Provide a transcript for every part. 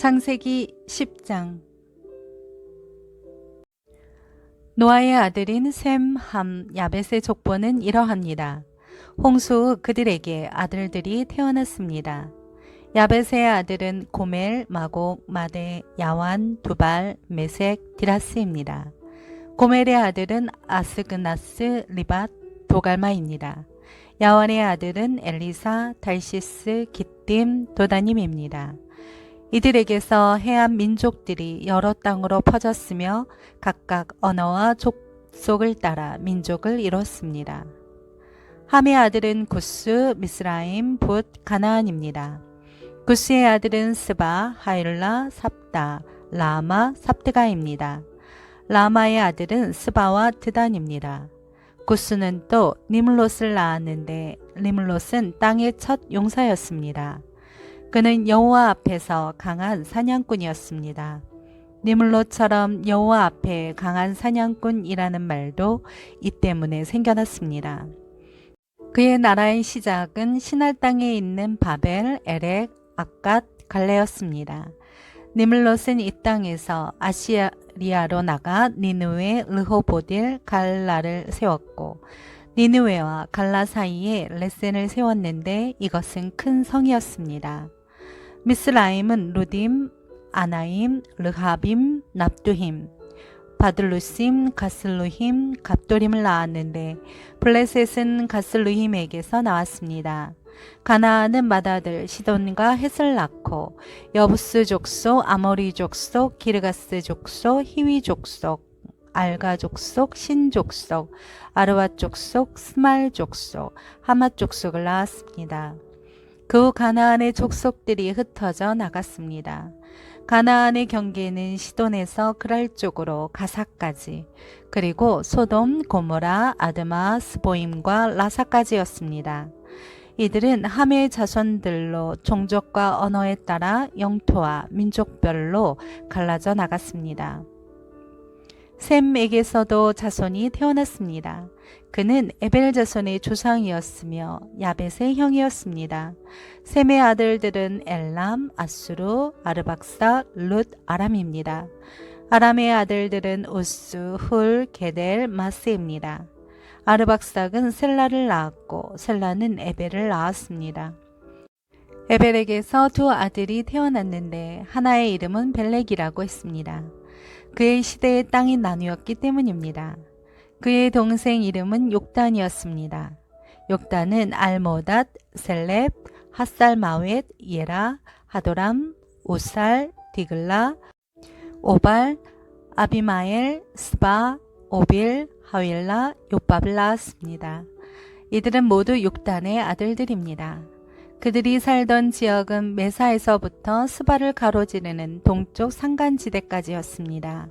창세기 10장 노아의 아들인 셈, 함, 야벳의 족보는 이러합니다. 홍수 후 그들에게 아들들이 태어났습니다. 야벳의 아들은 고멜, 마곡, 마데, 야완, 두발, 메색, 디라스입니다. 고멜의 아들은 아스그나스, 리밧, 도갈마입니다. 야완의 아들은 엘리사, 달시스, 기띔, 도다님입니다. 이들에게서 해안 민족들이 여러 땅으로 퍼졌으며 각각 언어와 족속을 따라 민족을 이뤘습니다. 함의 아들은 구스, 미스라임, 붓, 가나안입니다. 구스의 아들은 스바, 하일라, 삽다, 라마, 삽드가입니다. 라마의 아들은 스바와 드단입니다. 구스는 또 니물롯을 낳았는데 니물롯은 땅의 첫 용사였습니다. 그는 여호와 앞에서 강한 사냥꾼이었습니다. 니물롯처럼 여호와 앞에 강한 사냥꾼이라는 말도 이 때문에 생겨났습니다. 그의 나라의 시작은 신할 땅에 있는 바벨, 에렉, 아갓, 갈레였습니다. 니물롯은 이 땅에서 아시리아로 나가 니누에, 르호보딜, 갈라를 세웠고 니누웨와 갈라 사이에 레센을 세웠는데 이것은 큰 성이었습니다. 미스라임은 루딤, 아나임, 르하빔, 납두힘, 바들루심, 가슬루힘, 갑도림을 낳았는데 블레셋은 가슬루힘에게서 나왔습니다. 가나안은 맏아들 시돈과 헷을 낳고 여부스 족속, 아모리 족속, 기르가스 족속, 히위 족속, 알가 족속, 신 족속, 아르와 족속, 스말 족속, 하마 족속을 낳았습니다. 그 후 가나안의 족속들이 흩어져 나갔습니다. 가나안의 경계는 시돈에서 그랄 쪽으로 가사까지 그리고 소돔, 고모라, 아드마, 스보임과 라사까지였습니다. 이들은 함의 자손들로 종족과 언어에 따라 영토와 민족별로 갈라져 나갔습니다. 셈에게서도 자손이 태어났습니다. 그는 에벨 자손의 조상이었으며 야벳의 형이었습니다. 셈의 아들들은 엘람, 아수르, 아르박사, 룻, 아람입니다. 아람의 아들들은 우스, 훌, 게델, 마스입니다. 아르박삭은 셀라를 낳았고 셀라는 에벨을 낳았습니다. 에벨에게서 두 아들이 태어났는데 하나의 이름은 벨렉이라고 했습니다. 그의 시대의 땅이 나누었기 때문입니다. 그의 동생 이름은 욕단이었습니다. 욕단은 알모닷, 셀렙, 핫살마웻, 예라, 하도람, 오살, 디글라, 오발, 아비마엘, 스바, 오빌, 하윌라, 요밥을 낳았습니다. 이들은 모두 욕단의 아들들입니다. 그들이 살던 지역은 메사에서부터 스바를 가로지르는 동쪽 산간지대까지였습니다.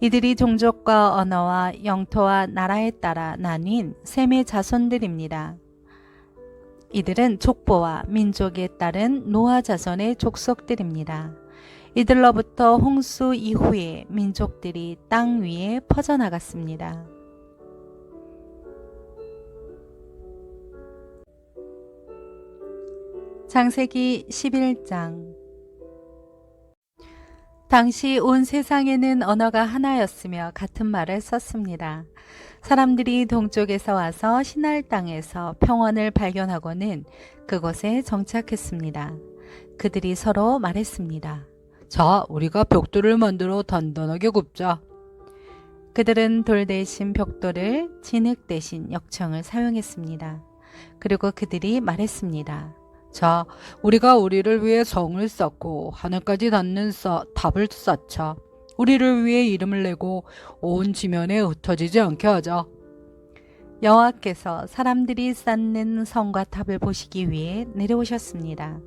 이들이 종족과 언어와 영토와 나라에 따라 나뉜 셈의 자손들입니다. 이들은 족보와 민족에 따른 노아 자손의 족속들입니다. 이들로부터 홍수 이후에 민족들이 땅 위에 퍼져나갔습니다. 창세기 11장 당시 온 세상에는 언어가 하나였으며 같은 말을 썼습니다. 사람들이 동쪽에서 와서 신할 땅에서 평원을 발견하고는 그곳에 정착했습니다. 그들이 서로 말했습니다. 자, 우리가 벽돌을 만들어 단단하게 굽자. 그들은 돌 대신 벽돌을 진흙 대신 역청을 사용했습니다. 그리고 그들이 말했습니다. 자, 우리가 우리를 위해 성을 쌓고 하늘까지 닿는 쌓, 탑을 쌓자. 우리를 위해 이름을 내고 온 지면에 흩어지지 않게 하자. 여호와께서 사람들이 쌓는 성과 탑을 보시기 위해 내려오셨습니다.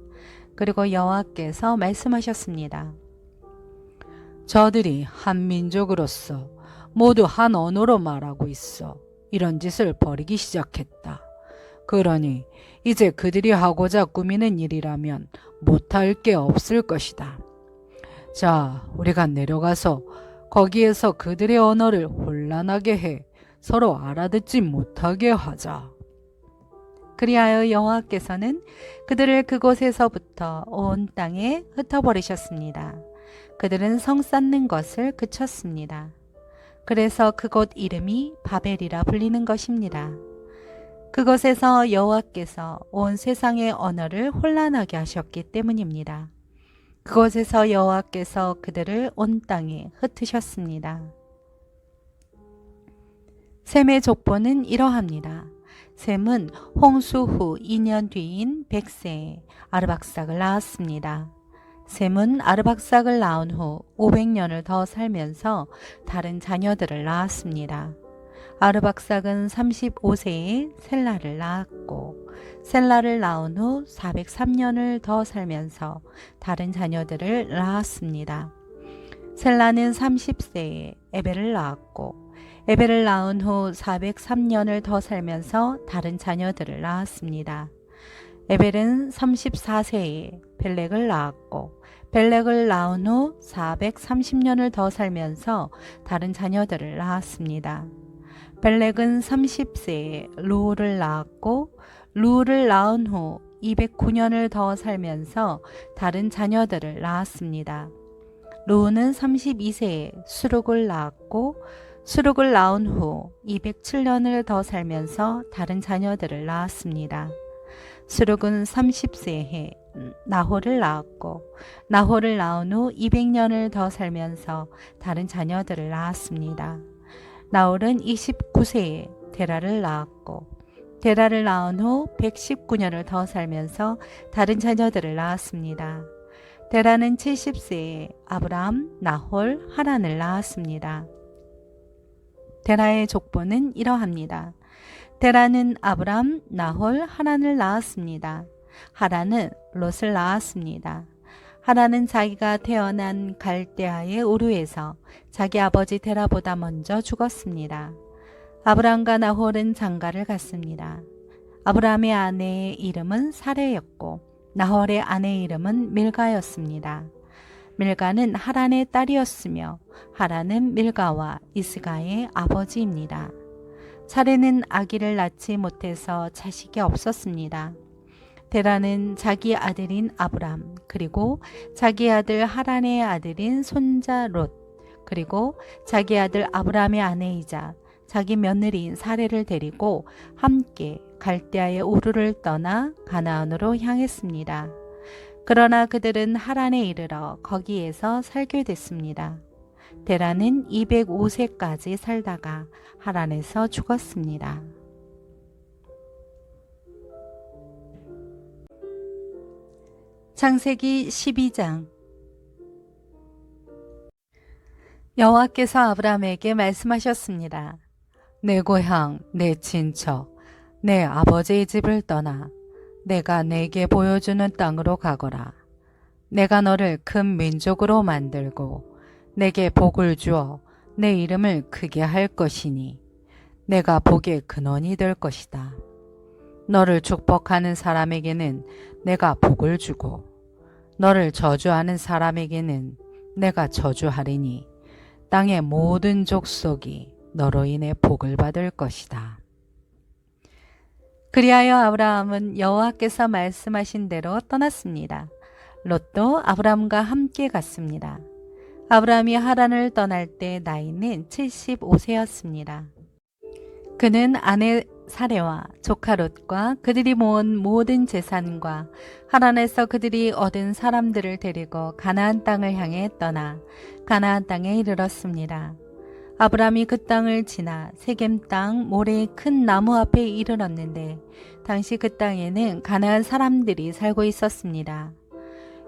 그리고 여호와께서 말씀하셨습니다. 저들이 한 민족으로서 모두 한 언어로 말하고 있어 이런 짓을 벌이기 시작했다. 그러니 이제 그들이 하고자 꾸미는 일이라면 못할 게 없을 것이다. 자, 우리가 내려가서 거기에서 그들의 언어를 혼란하게 해 서로 알아듣지 못하게 하자. 그리하여 여호와께서는 그들을 그곳에서부터 온 땅에 흩어버리셨습니다. 그들은 성 쌓는 것을 그쳤습니다. 그래서 그곳 이름이 바벨이라 불리는 것입니다. 그것에서 여호와께서 온 세상의 언어를 혼란하게 하셨기 때문입니다. 그곳에서 여호와께서 그들을 온 땅에 흩으셨습니다. 셈의 족보는 이러합니다. 셈은 홍수 후 2년 뒤인 100세에 아르박삭을 낳았습니다. 셈은 아르박삭을 낳은 후 500년을 더 살면서 다른 자녀들을 낳았습니다. 아르박삭은 35세에 셀라를 낳았고 셀라를 낳은 후 403년을 더 살면서 다른 자녀들을 낳았습니다. 셀라는 30세에 에벨을 낳았고 에벨을 낳은 후 403년을 더 살면서 다른 자녀들을 낳았습니다. 에벨은 34세에 벨렉을 낳았고 벨렉을 낳은 후 430년을 더 살면서 다른 자녀들을 낳았습니다. 벨렉은 30세에 루우를 낳았고 루우를 낳은 후 209년을 더 살면서 다른 자녀들을 낳았습니다. 루우는 32세에 수룩을 낳았고 수룩을 낳은 후 207년을 더 살면서 다른 자녀들을 낳았습니다. 수룩은 30세에 나홀을 낳았고 나홀을 낳은 후 200년을 더 살면서 다른 자녀들을 낳았습니다. 나홀은 29세에 데라를 낳았고 데라를 낳은 후 119년을 더 살면서 다른 자녀들을 낳았습니다. 데라는 70세에 아브람, 나홀, 하란을 낳았습니다. 데라의 족보는 이러합니다. 데라는 아브람, 나홀, 하란을 낳았습니다. 하란은 롯을 낳았습니다. 하란은 자기가 태어난 갈대아의 우르에서 자기 아버지 데라보다 먼저 죽었습니다. 아브람과 나홀은 장가를 갔습니다. 아브람의 아내의 이름은 사레였고 나홀의 아내의 이름은 밀가였습니다. 밀가는 하란의 딸이었으며 하란은 밀가와 이스가의 아버지입니다. 사레는 아기를 낳지 못해서 자식이 없었습니다. 데라는 자기 아들인 아브람 그리고 자기 아들 하란의 아들인 손자 롯 그리고 자기 아들 아브람의 아내이자 자기 며느리인 사레를 데리고 함께 갈대아의 우르를 떠나 가나안으로 향했습니다. 그러나 그들은 하란에 이르러 거기에서 살게 됐습니다. 데라는 205세까지 살다가 하란에서 죽었습니다. 창세기 12장 여호와께서 아브라함에게 말씀하셨습니다. 내 고향, 내 친척, 내 아버지의 집을 떠나 내가 내게 보여주는 땅으로 가거라. 내가 너를 큰 민족으로 만들고 내게 복을 주어 내 이름을 크게 할 것이니 내가 복의 근원이 될 것이다. 너를 축복하는 사람에게는 내가 복을 주고 너를 저주하는 사람에게는 내가 저주하리니 땅의 모든 족속이 너로 인해 복을 받을 것이다. 그리하여 아브라함은 여호와께서 말씀하신 대로 떠났습니다. 롯도 아브라함과 함께 갔습니다. 아브라함이 하란을 떠날 때 나이는 75세였습니다. 그는 아내 사레와 조카 롯과 그들이 모은 모든 재산과 하란에서 그들이 얻은 사람들을 데리고 가나안 땅을 향해 떠나 가나안 땅에 이르렀습니다. 아브람이 그 땅을 지나 세겜 땅 모래의 큰 나무 앞에 이르렀는데 당시 그 땅에는 가나안 사람들이 살고 있었습니다.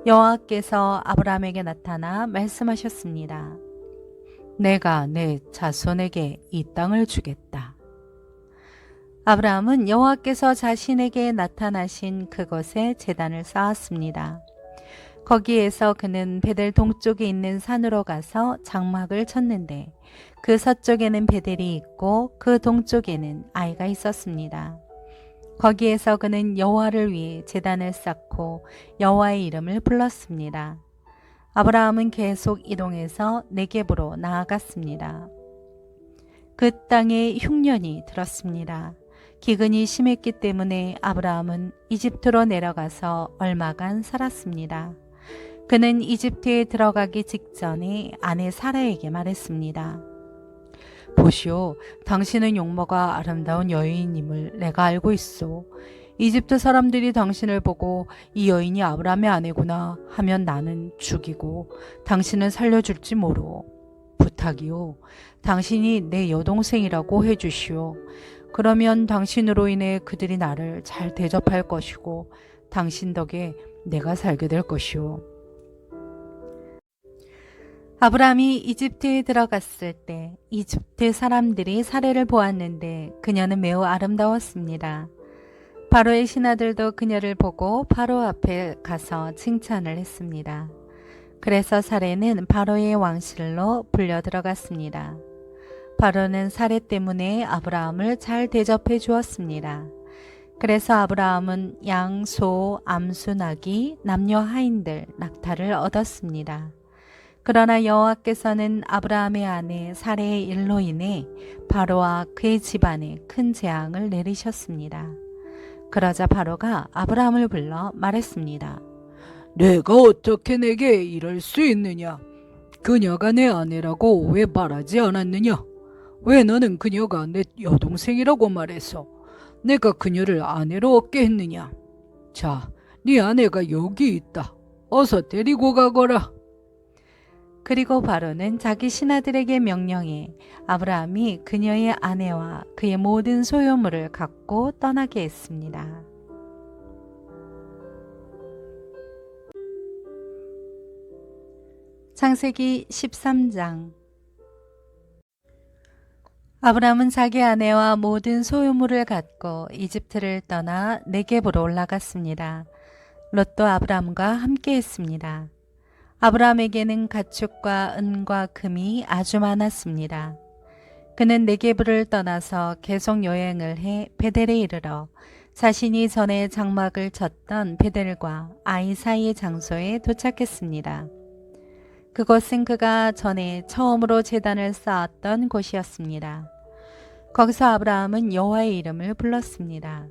여호와께서 아브람에게 나타나 말씀하셨습니다. 내가 내 자손에게 이 땅을 주겠다. 아브라함은 여호와께서 자신에게 나타나신 그것에 제단을 쌓았습니다. 거기에서 그는 베델 동쪽에 있는 산으로 가서 장막을 쳤는데 그 서쪽에는 베델이 있고 그 동쪽에는 아이가 있었습니다. 거기에서 그는 여호와를 위해 제단을 쌓고 여호와의 이름을 불렀습니다. 아브라함은 계속 이동해서 네겝으로 나아갔습니다. 그 땅에 흉년이 들었습니다. 기근이 심했기 때문에 아브라함은 이집트로 내려가서 얼마간 살았습니다. 그는 이집트에 들어가기 직전에 아내 사라에게 말했습니다. 보시오, 당신은 용모가 아름다운 여인임을 내가 알고 있소. 이집트 사람들이 당신을 보고 이 여인이 아브라함의 아내구나 하면 나는 죽이고 당신은 살려줄지 모르오. 부탁이오. 당신이 내 여동생이라고 해주시오. 그러면 당신으로 인해 그들이 나를 잘 대접할 것이고 당신 덕에 내가 살게 될 것이오. 아브라함이 이집트에 들어갔을 때 이집트 사람들이 사례를 보았는데 그녀는 매우 아름다웠습니다. 바로의 신하들도 그녀를 보고 바로 앞에 가서 칭찬을 했습니다. 그래서 사례는 바로의 왕실로 불려 들어갔습니다. 바로는 사례 때문에 아브라함을 잘 대접해 주었습니다. 그래서 아브라함은 양, 소, 암수, 나귀, 남녀 하인들, 낙타를 얻었습니다. 그러나 여호와께서는 아브라함의 아내 사례의 일로 인해 바로와 그의 집안에 큰 재앙을 내리셨습니다. 그러자 바로가 아브라함을 불러 말했습니다. 내가 어떻게 내게 이럴 수 있느냐? 그녀가 내 아내라고 왜 말하지 않았느냐? 왜 너는 그녀가 내 여동생이라고 말해서 내가 그녀를 아내로 얻게 했느냐? 자, 네 아내가 여기 있다. 어서 데리고 가거라. 그리고 바로는 자기 신하들에게 명령해 아브라함이 그녀의 아내와 그의 모든 소유물을 갖고 떠나게 했습니다. 창세기 13장 아브라함은 자기 아내와 모든 소유물을 갖고 이집트를 떠나 네겝으로 올라갔습니다. 롯도 아브라함과 함께 했습니다. 아브라함에게는 가축과 은과 금이 아주 많았습니다. 그는 네게브를 떠나서 계속 여행을 해 베델에 이르러 자신이 전에 장막을 쳤던 베델과 아이 사이의 장소에 도착했습니다. 그곳은 그가 전에 처음으로 제단을 쌓았던 곳이었습니다. 거기서 아브라함은 여호와의 이름을 불렀습니다.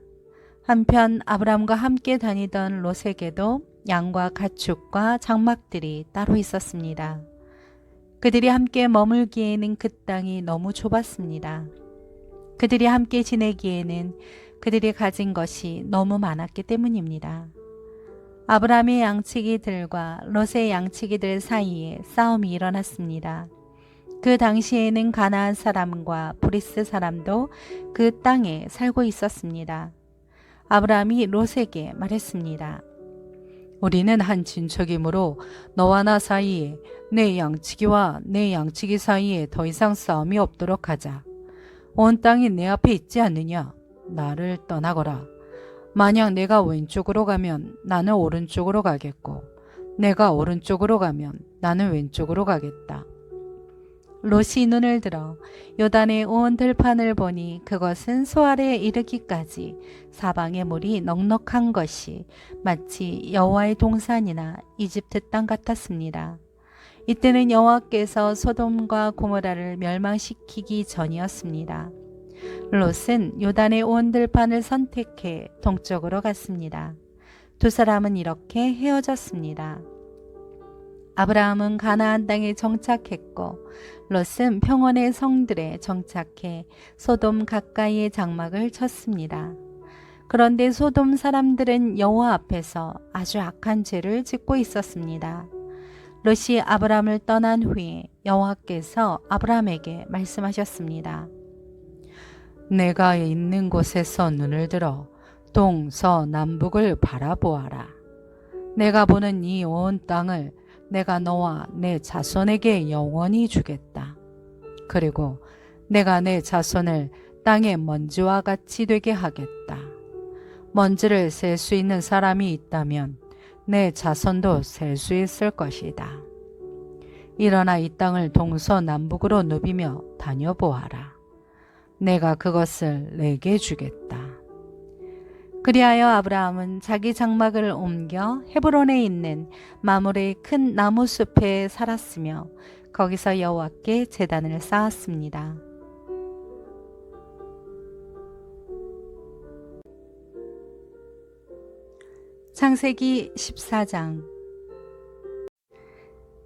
한편 아브라함과 함께 다니던 롯에게도 양과 가축과 장막들이 따로 있었습니다. 그들이 함께 머물기에는 그 땅이 너무 좁았습니다. 그들이 함께 지내기에는 그들이 가진 것이 너무 많았기 때문입니다. 아브라함의 양치기들과 롯의 양치기들 사이에 싸움이 일어났습니다. 그 당시에는 가나안 사람과 브리스 사람도 그 땅에 살고 있었습니다. 아브라함이 롯에게 말했습니다. 우리는 한 친척이므로 너와 나 사이에 내 양치기와 내 양치기 사이에 더 이상 싸움이 없도록 하자. 온 땅이 내 앞에 있지 않느냐? 나를 떠나거라. 만약 내가 왼쪽으로 가면 나는 오른쪽으로 가겠고, 내가 오른쪽으로 가면 나는 왼쪽으로 가겠다. 롯이 눈을 들어 요단의 온 들판을 보니 그것은 소알에 이르기까지 사방의 물이 넉넉한 것이 마치 여호와의 동산이나 이집트 땅 같았습니다. 이때는 여호와께서 소돔과 고모라를 멸망시키기 전이었습니다. 롯은 요단의 온 들판을 선택해 동쪽으로 갔습니다. 두 사람은 이렇게 헤어졌습니다. 아브라함은 가나안 땅에 정착했고 롯은 평원의 성들에 정착해 소돔 가까이에 장막을 쳤습니다. 그런데 소돔 사람들은 여호와 앞에서 아주 악한 죄를 짓고 있었습니다. 롯이 아브라함을 떠난 후에 여호와께서 아브라함에게 말씀하셨습니다. 내가 있는 곳에서 눈을 들어 동서남북을 바라보아라. 내가 보는 이 온 땅을 내가 너와 내 자손에게 영원히 주겠다. 그리고 내가 내 자손을 땅의 먼지와 같이 되게 하겠다. 먼지를 셀 수 있는 사람이 있다면 내 자손도 셀 수 있을 것이다. 일어나 이 땅을 동서남북으로 누비며 다녀보아라. 내가 그것을 내게 주겠다. 그리하여 아브라함은 자기 장막을 옮겨 헤브론에 있는 마물의 큰 나무 숲에 살았으며 거기서 여호와께 제단을 쌓았습니다. 창세기 14장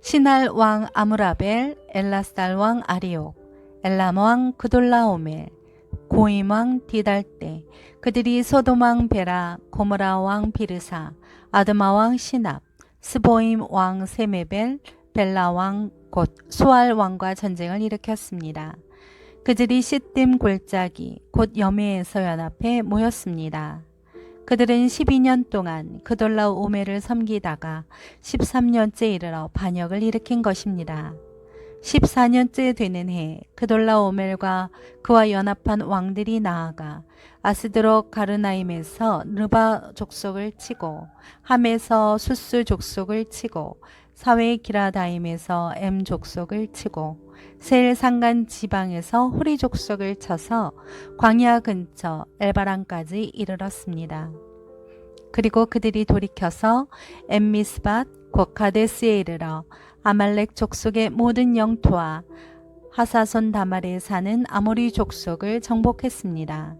시날 왕 아무라벨, 엘라스달 왕 아리옥 엘람 왕 그돌라오멜, 고임 왕 디달때, 그들이 소돔 왕 베라, 고모라 왕 비르사, 아드마 왕 시납, 스보임 왕 세메벨, 벨라 왕 곧 소알 왕과 전쟁을 일으켰습니다. 그들이 시딤 골짜기 곧 여매에서 연합해 모였습니다. 그들은 12년 동안 그돌라 오메를 섬기다가 13년째 이르러 반역을 일으킨 것입니다. 14년째 되는 해 그돌라 오멜과 그와 연합한 왕들이 나아가 아스드로 가르나임에서 르바 족속을 치고 함에서 수스 족속을 치고 사웨 기라다임에서 엠 족속을 치고 셀 산간 지방에서 호리 족속을 쳐서 광야 근처 엘바란까지 이르렀습니다. 그리고 그들이 돌이켜서 엠미스밭 곧 가데스에 이르러 아말렉 족속의 모든 영토와 하사손 다말에 사는 아모리 족속을 정복했습니다.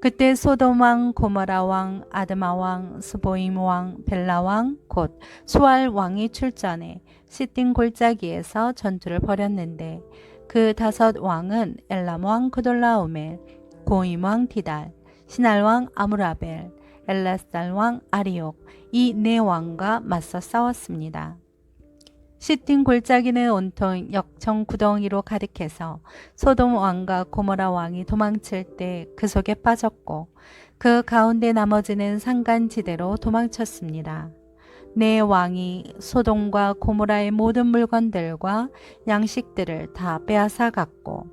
그때 소돔 왕, 고모라 왕, 아드마 왕, 스보임 왕, 벨라 왕, 곧 수알 왕이 출전해 시띵 골짜기에서 전투를 벌였는데 그 다섯 왕은 엘람 왕 그돌라오멜, 고임 왕 디달, 신할 왕 아무라벨, 엘라스달 왕 아리옥 이 네 왕과 맞서 싸웠습니다. 시틴 골짜기는 온통 역청 구덩이로 가득해서 소돔 왕과 고모라 왕이 도망칠 때 그 속에 빠졌고 그 가운데 나머지는 산간지대로 도망쳤습니다. 네 왕이 소돔과 고모라의 모든 물건들과 양식들을 다 빼앗아 갔고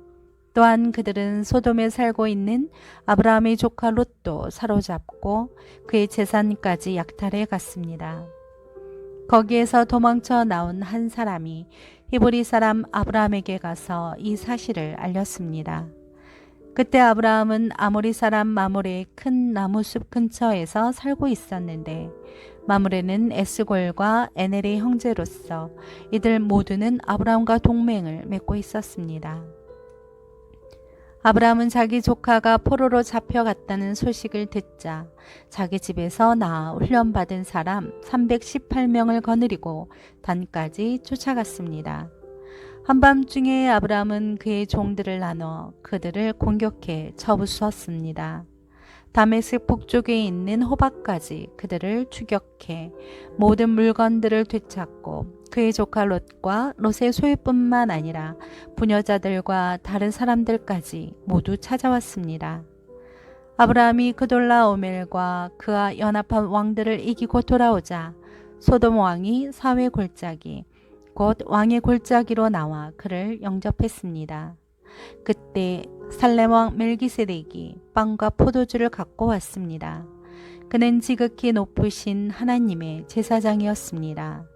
또한 그들은 소돔에 살고 있는 아브라함의 조카 롯도 사로잡고 그의 재산까지 약탈해 갔습니다. 거기에서 도망쳐 나온 한 사람이 히브리 사람 아브라함에게 가서 이 사실을 알렸습니다. 그때 아브라함은 아모리 사람 마므레의 큰 나무숲 근처에서 살고 있었는데 마므레는 에스골과 에넬의 형제로서 이들 모두는 아브라함과 동맹을 맺고 있었습니다. 아브라함은 자기 조카가 포로로 잡혀갔다는 소식을 듣자 자기 집에서 나아 훈련받은 사람 318명을 거느리고 단까지 쫓아갔습니다. 한밤중에 아브라함은 그의 종들을 나눠 그들을 공격해 쳐부수었습니다. 다메섹 북쪽에 있는 호박까지 그들을 추격해 모든 물건들을 되찾고 그의 조카 롯과 롯의 소유뿐만 아니라 부녀자들과 다른 사람들까지 모두 찾아왔습니다. 아브라함이 그돌라 오멜과 그와 연합한 왕들을 이기고 돌아오자 소돔 왕이 사회 골짜기 곧 왕의 골짜기로 나와 그를 영접했습니다. 그때 살렘 왕 멜기세덱이 빵과 포도주를 갖고 왔습니다. 그는 지극히 높으신 하나님의 제사장이었습니다.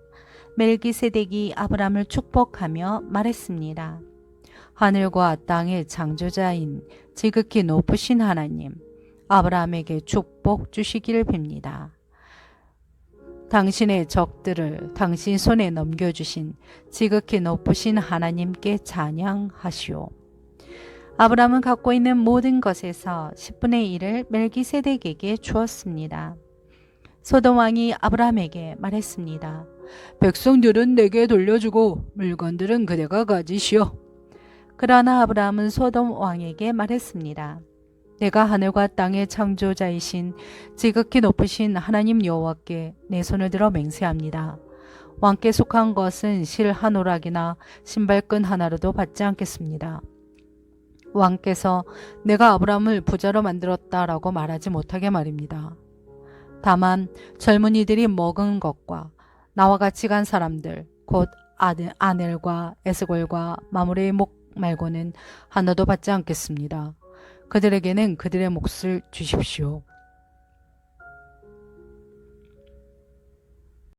멜기세덱이 아브람을 축복하며 말했습니다. 하늘과 땅의 창조자인 지극히 높으신 하나님, 아브라함에게 축복 주시기를 빕니다. 당신의 적들을 당신 손에 넘겨주신 지극히 높으신 하나님께 찬양하시오. 아브라함은 갖고 있는 모든 것에서 10분의 1을 멜기세덱에게 주었습니다. 소돔 왕이 아브라함에게 말했습니다. 백성들은 내게 돌려주고 물건들은 그대가 가지시오. 그러나 아브라함은 소돔 왕에게 말했습니다. 내가 하늘과 땅의 창조자이신 지극히 높으신 하나님 여호와께 내 손을 들어 맹세합니다. 왕께 속한 것은 실 한 오락이나 신발끈 하나로도 받지 않겠습니다. 왕께서 내가 아브라함을 부자로 만들었다라고 말하지 못하게 말입니다. 다만 젊은이들이 먹은 것과 나와 같이 간 사람들 곧 아들, 아넬과 에스골과 마무레의 목 말고는 하나도 받지 않겠습니다. 그들에게는 그들의 몫을 주십시오.